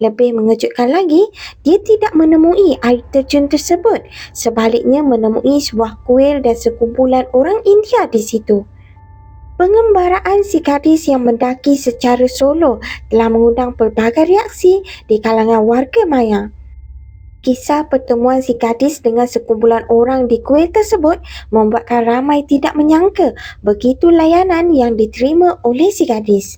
Lebih mengejutkan lagi, dia tidak menemui air terjun tersebut. Sebaliknya menemui sebuah kuil dan sekumpulan orang India di situ. Pengembaraan si gadis yang mendaki secara solo telah mengundang pelbagai reaksi di kalangan warga maya. Kisah pertemuan si gadis dengan sekumpulan orang di kuil tersebut membuatkan ramai tidak menyangka begitu layanan yang diterima oleh si gadis.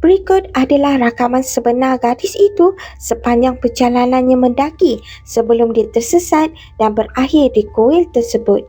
Berikut adalah rakaman sebenar gadis itu sepanjang perjalanannya mendaki sebelum dia tersesat dan berakhir di kuil tersebut.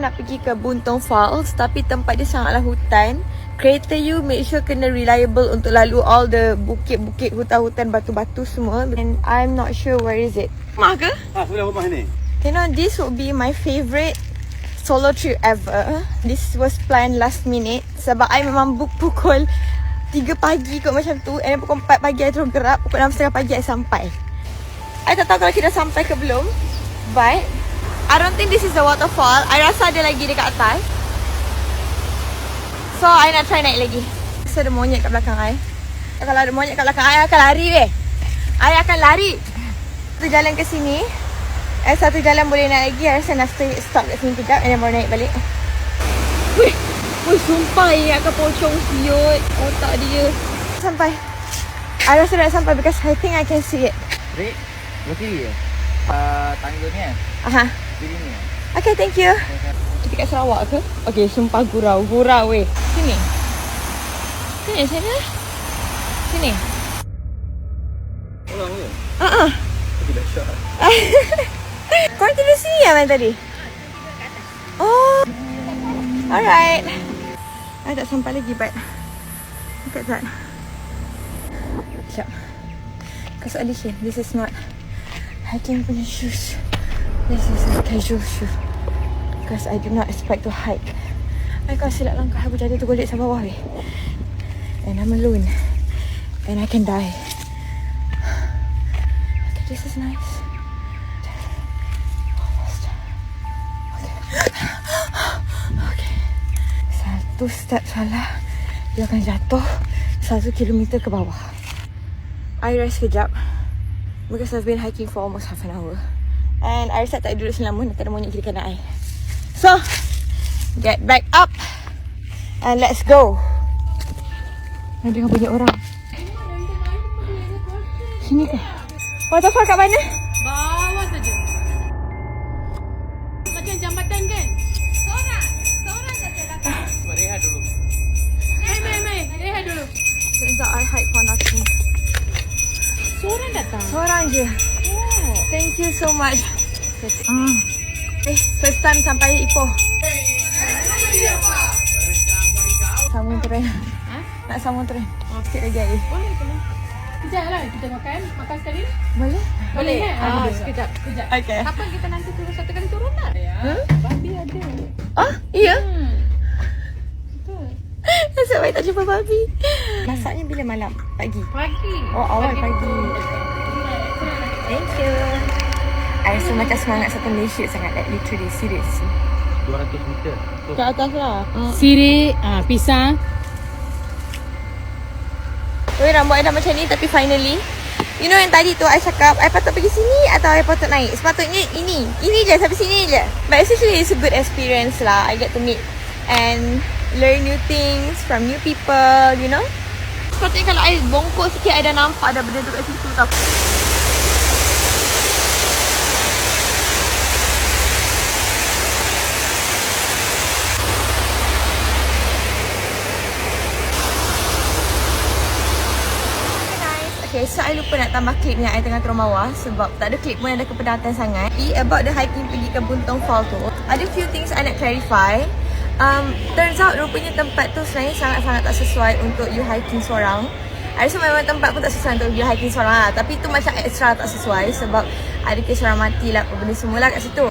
Nak pergi ke Buntung Falls tapi tempat dia sangatlah hutan. Kereta you make sure kena reliable untuk lalu all the bukit-bukit, hutan-hutan, batu-batu semua. And I'm not sure where is it. Mak ke? Ah, sudah rumah ni. You know, this would be my favourite solo trip ever. This was planned last minute sebab I memang book pukul 3 pagi kot macam tu and then pukul 4 pagi I terus gerak, pukul 6.30 pagi I sampai. I tak tahu kalau kita sampai ke belum but I don't think this is the waterfall. I rasa ada lagi dekat atas. So, I nak try naik lagi. So, ada monyet kat belakang I. Kalau ada monyet kat belakang I, I akan lari weh. I akan lari. Satu jalan ke sini. Eh, satu jalan boleh naik lagi. I rasa nak stay, stop kat sini kejap. And then baru naik balik. Wih. Wih, sumpah ini akan pocong siut. Otak dia. Sampai. I rasa dah sampai because I think I can see it. Rik, belah kiri ke? Uh? Aha. Okay, thank you. Kita kat Sarawak ke? Okay, sumpah gurau. Gurau weh. Sini. Sini, sana. Sini. Orang ke? Ah, ah. Aku dah syok. Kau tidur sini ya main tadi? Oh. Alright. I tak sampai lagi but look at that. Sekejap. Because Alicia, this is not hiking punya shoes. This is a casual shoe. Because I do not expect to hike. I kalau silap langkah aku jatuh tergolek sampai bawah weh. And I'm alone. And I can die. Okay, this is nice. Okay. Satu step salah, dia akan jatuh satu kilometer ke bawah. I rest kejap. Because I've been hiking for almost half an hour. And I rasa tak duduk selama nanti ada monyet kiri kanan I. So, get back up. And let's go. Ada dengar bunyi orang. Sini ke? Waterfall kat mana? Bawah saja. Macam jambatan kan? Seorang. Seorang saja datang. Rehat dulu. Mai, mai, mai. Rehat dulu. Turns out I hike for nothing. Seorang je. Oh. Thank you so much. Mm. Eh, first time sampai Ipoh. Sambung tren. Ha? Nak sambung tren. Sikit lagi air. Boleh, boleh. Kejap lah kita makan. Makan sekali. Boleh? Boleh kan? Ah, Ah, boleh. sekejap. Kejap. Okay. Kapan kita nanti turun satu kali turun lah? Ya. Hmm? Babi ada. Oh, iya? Hmm. Betul. Nasib baik tak jumpa babi. Masaknya bila malam? Pagi? Pagi. Oh, awal pagi. Thank you. I rasa macam semangat satu Malaysia sangat. Like literally, serious. 200 meter. So, Ke atas lah. Siri, ah, pisang. Weh, rambut I dah macam ni tapi finally You know yang tadi tu I cakap I patut pergi sini atau I patut naik Sepatutnya ini Ini je sampai sini je But essentially it's a good experience lah I get to meet And learn new things from new people You know Sepatutnya kalau I bongkok sikit I dah nampak dah benda tu kat situ tau So I lupa nak tambah klip yang I tengah turun bawah Sebab tak ada klip pun yang ada kepenatan sangat. Be about the hiking pergi ke Buntong Fall tu. Ada few things I nak clarify. Um, Turns out rupanya tempat tu sebenarnya sangat-sangat tak sesuai untuk you hiking seorang. I rasa memang tempat pun tak sesuai untuk you hiking seorang lah. Tapi tu macam extra tak sesuai Sebab ada kes orang mati lah benda semua lah kat situ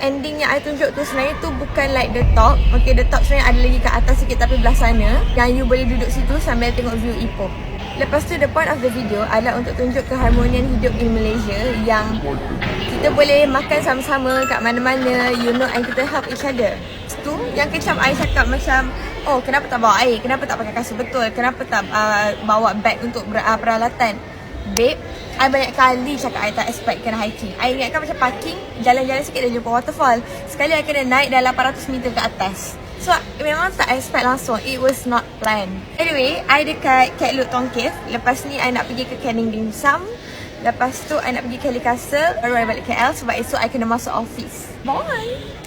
ending yang I tunjuk tu sebenarnya tu bukan like the top. Okay the top sebenarnya ada lagi kat atas sikit tapi belah sana. Yang you boleh duduk situ sambil tengok view Ipoh. Lepas tu the point of the video adalah untuk tunjuk keharmonian hidup di Malaysia yang kita boleh makan sama-sama kat mana-mana, you know, and kita help each other. Tu yang kecam I cakap macam, oh kenapa tak bawa air, kenapa tak pakai kasut betul, kenapa tak uh, bawa bag untuk uh, peralatan. Babe, I banyak kali cakap I tak expect kena hiking. I ingatkan macam parking, jalan-jalan sikit dan jumpa waterfall. Sekali I kena naik dah 800 meter ke atas. So, memang tak expect langsung. It was not planned. Anyway, I dekat Cat Look Tong Cave. Lepas ni, I nak pergi ke Canning Dim Sum. Lepas tu, I nak pergi Kelly Castle. Baru I balik KL sebab esok I kena masuk office. Bye!